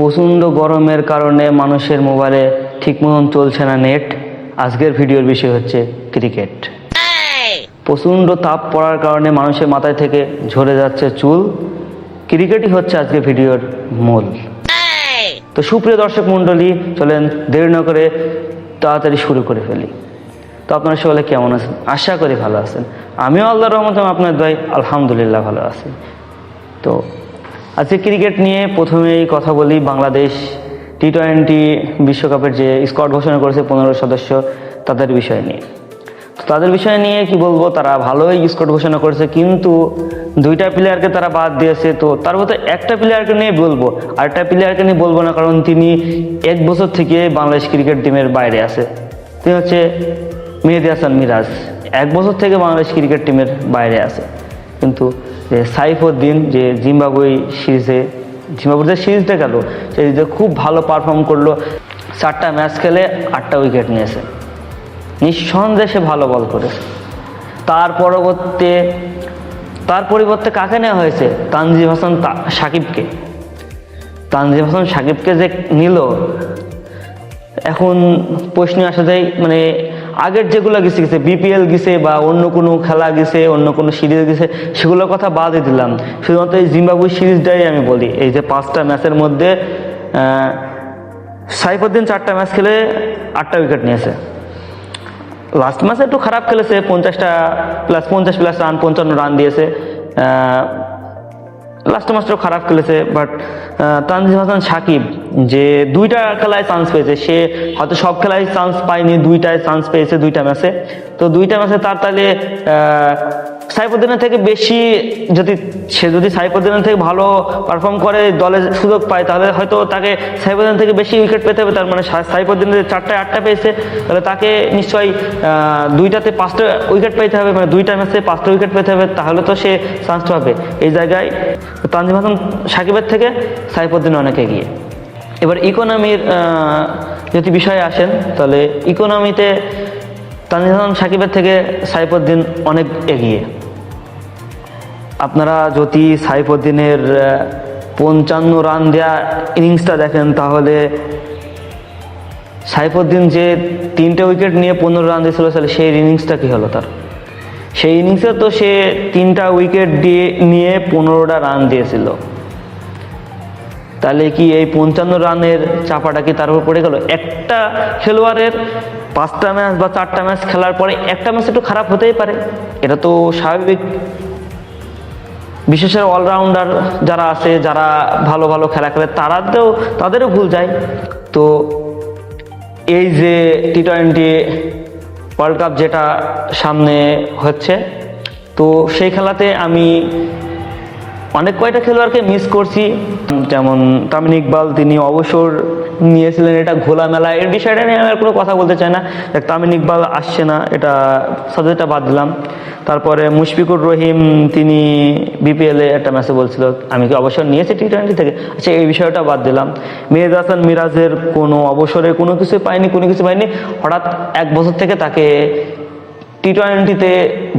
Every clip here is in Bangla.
প্রচণ্ড গরমের কারণে মানুষের মোবাইলে ঠিক মতন চলছে না নেট। আজকের ভিডিওর বিষয় হচ্ছে ক্রিকেট। প্রচণ্ড তাপ পড়ার কারণে মানুষের মাথায় থেকে ঝরে যাচ্ছে চুল। ক্রিকেটই হচ্ছে আজকে ভিডিওর মূল। তো সুপ্রিয় দর্শক মণ্ডলী চলেন দেরি না করে তাড়াতাড়ি শুরু করে ফেলি। তো আপনারা সকলে কেমন আছেন? আশা করি ভালো আছেন। আমিও আল্লাহর রহমতে আপনার দয় আলহামদুলিল্লাহ ভালো আছি। তো আজকে ক্রিকেট নিয়ে প্রথমেই কথা বলি বাংলাদেশ টি টোয়েন্টি বিশ্বকাপের যে স্কোয়াড ঘোষণা করেছে পনেরো সদস্য, তাদের বিষয় নিয়ে। তো তাদের বিষয় নিয়ে কি বলব, তারা ভালোই স্কোয়াড ঘোষণা করেছে, কিন্তু দুইটা প্লেয়ারকে তারা বাদ দিয়েছে, তো তার মধ্যে একটা প্লেয়ারকে নিয়ে বলব আরেকটা প্লেয়ারকে নিয়ে বলব না, কারণ তিনি এক বছর থেকে বাংলাদেশ ক্রিকেট টিমের বাইরে আছে। তিনি হচ্ছে মেহেদি হাসান মিরাজ, এক বছর থেকে বাংলাদেশ ক্রিকেট টিমের বাইরে আছে। কিন্তু যে সাইফুদ্দিন যে জিম্বাবুই সিরিজে জিম্বাবুর যে সিরিজটা গেল সিরিজে খুব ভালো পারফর্ম করল, চারটা ম্যাচ খেলে আটটা উইকেট নিয়েছে। নিঃসন্দেহে সে ভালো বল করেছে। তার পরবর্তী, তার পরিবর্তে কাকে নেওয়া হয়েছে? তানজিম হাসান সাকিবকে। তানজিম হাসান সাকিবকে যে নিল, এখন প্রশ্ন আসা যায় মানে আগের যেগুলো গেছে গেছে বিপিএল গেছে বা অন্য কোনো খেলা গেছে, অন্য কোনো সিরিজ গেছে, সেগুলোর কথা বাদই দিলাম। শুধুমাত্র এই জিম্বাবুই সিরিজটাই আমি বলি। এই যে পাঁচটা ম্যাচের মধ্যে সাইফুদ্দিন চারটা ম্যাচ খেলে আটটা উইকেট নিয়েছে। লাস্ট ম্যাচে একটু খারাপ খেলেছে, পঞ্চাশটা প্লাস পঞ্চাশ প্লাস রান পঞ্চান্ন রান দিয়েছে। লাস্ট মাস্টার খারাপ খেলেছে বাট তানজিম হাসান সাকিব যে দুইটা খেলায় চান্স পেয়েছে, সে হয়তো সব খেলায় চান্স পায়নি, দুইটায় চান্স পেয়েছে দুইটা ম্যাচে তো দুইটা ম্যাচে তার তাহলে সাইফুদ্দিনের থেকে বেশি যদি সে যদি সাইফুদ্দিনের থেকে ভালো পারফর্ম করে, দলে সুযোগ পায়, তাহলে হয়তো তাকে সাইফুদ্দিন থেকে বেশি উইকেট পেতে হবে। তার মানে সা- সাইফুদ্দিন যদি চারটায় আটটা পেয়েছে, তাহলে তাকে নিশ্চয়ই দুইটাতে পাঁচটা উইকেট পেতে হবে মানে দুইটা ম্যাচে পাঁচটা উইকেট পেতে হবে, তাহলে তো সে চান্সটা পাবে। এই জায়গায় তানজিম হাসান সাকিবের থেকে সাইফুদ্দিন অনেক এগিয়ে। এবার ইকোনমির যদি বিষয়ে আসেন, তাহলে ইকোনমিতে তানজিম হাসান সাকিবের থেকে সাইফুদ্দিন অনেক এগিয়ে। আপনারা যদি সাইফুদ্দিনের পঞ্চান্ন রান দেওয়া ইনিংসটা দেখেন, তাহলে সাইফুদ্দিন যে তিনটে উইকেট নিয়ে পনেরো রান দিয়েছিল, তাহলে সেই ইনিংসটা কি হলো তার? সেই ইনিংসে তো সে তিনটা উইকেট দিয়ে, নিয়ে পনেরোটা রান দিয়েছিল। তাহলে কি এই পঞ্চান্ন রানের চাপাটা কি তার উপর পড়ে গেল? একটা খেলোয়াড়ের পাঁচটা ম্যাচ বা চারটা ম্যাচ খেলার পরে একটা ম্যাচ একটু খারাপ হতেই পারে। এটা তো স্বাভাবিক। বিশেষ করে অলরাউন্ডার যারা আছে, যারা ভালো ভালো খেলা খেলে, তারাতেও তাদেরও ভুল যায়। তো এই যে টি টোয়েন্টি ওয়ার্ল্ড কাপ যেটা সামনে হচ্ছে, তো সেই খেলাতে আমি অনেক কয়টা খেলোয়াড়কে মিস করছি। যেমন তামিন ইকবাল তিনি অবসর নিয়েছিলেন এটা ঘোলামেলা। এর বিষয়টা নিয়ে আমি আর কোনো কথা বলতে চাই না। দেখ, তামিন ইকবাল আসছে না এটা সাবজেক্টটা বাদ দিলাম। তারপরে মুশফিকুর রহিম তিনি বিপিএলে একটা ম্যাচে বলছিল। আমি কি অবসর নিয়েছি টি টোয়েন্টি থেকে? আচ্ছা এই বিষয়টা বাদ দিলাম। মেহেদ হাসান মিরাজের কোনো অবসরে কোনো কিছু পায়নি কোনো কিছু পায়নি হঠাৎ এক বছর থেকে তাকে টি টোয়েন্টিতে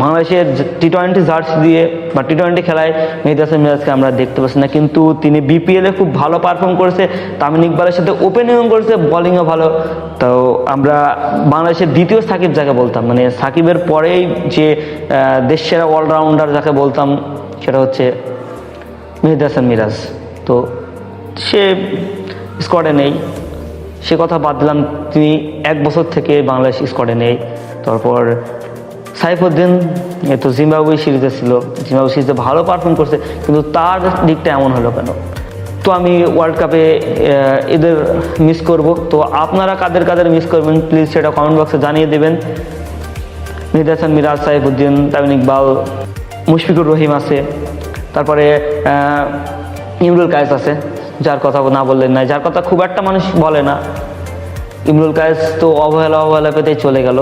বাংলাদেশের টি টোয়েন্টি জার্সি দিয়ে বা টি টোয়েন্টি খেলায় মেহেদি হাসান মিরাজকে আমরা দেখতে পাচ্ছি না। কিন্তু তিনি বিপিএলে খুব ভালো পারফর্ম করেছে তামিন ইকবালের সাথে ওপেনিংও করেছে বলিংও ভালো। তো আমরা বাংলাদেশের দ্বিতীয় সাকিব যাকে বলতাম মানে সাকিবের পরেই যে আহ, দেশের অলরাউন্ডার যাকে বলতাম সেটা হচ্ছে মেহেদি হাসান মিরাজ। তো সে স্কোয়াডে নেই। সে কথা বাদ দিলাম তিনি এক বছর থেকে বাংলাদেশ স্কোয়াডে নেই। তারপর সাইফুদ্দিন তো জিম্বাবুই সিরিজে ছিল। জিম্বাবুই সিরিজে ভালো পারফর্ম করছে, কিন্তু তার দিকটা এমন হলো কেন? তো আমি ওয়ার্ল্ড কাপে এদের মিস করব। তো আপনারা কাদের কাদের মিস করবেন প্লিজ সেটা কমেন্ট বক্সে জানিয়ে দেবেন। মেহেদি হাসান, মিরাজ, সাইফুদ্দিন তামিন ইকবাল, মুশফিকুর রহিম আছে। তারপরে ইমরুল কায়েস আছে, যার কথা না বললেন না যার কথা খুব একটা মানুষ বলে না। ইমরুল কায়েস তো অবহেলা অবহেলা পেতেই চলে গেল।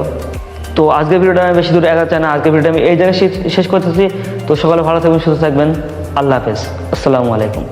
তো আজকের ভিডিওটা আমি বেশি দূরে একা চাই না। আজকের ভিডিওটা আমি এই জায়গায় শেষ- শেষ করতেছি। তো সকালে ভালো থাকবেন, সুস্থ থাকবেন। আল্লাহ হাফেজ। আসসালামু আলাইকুম।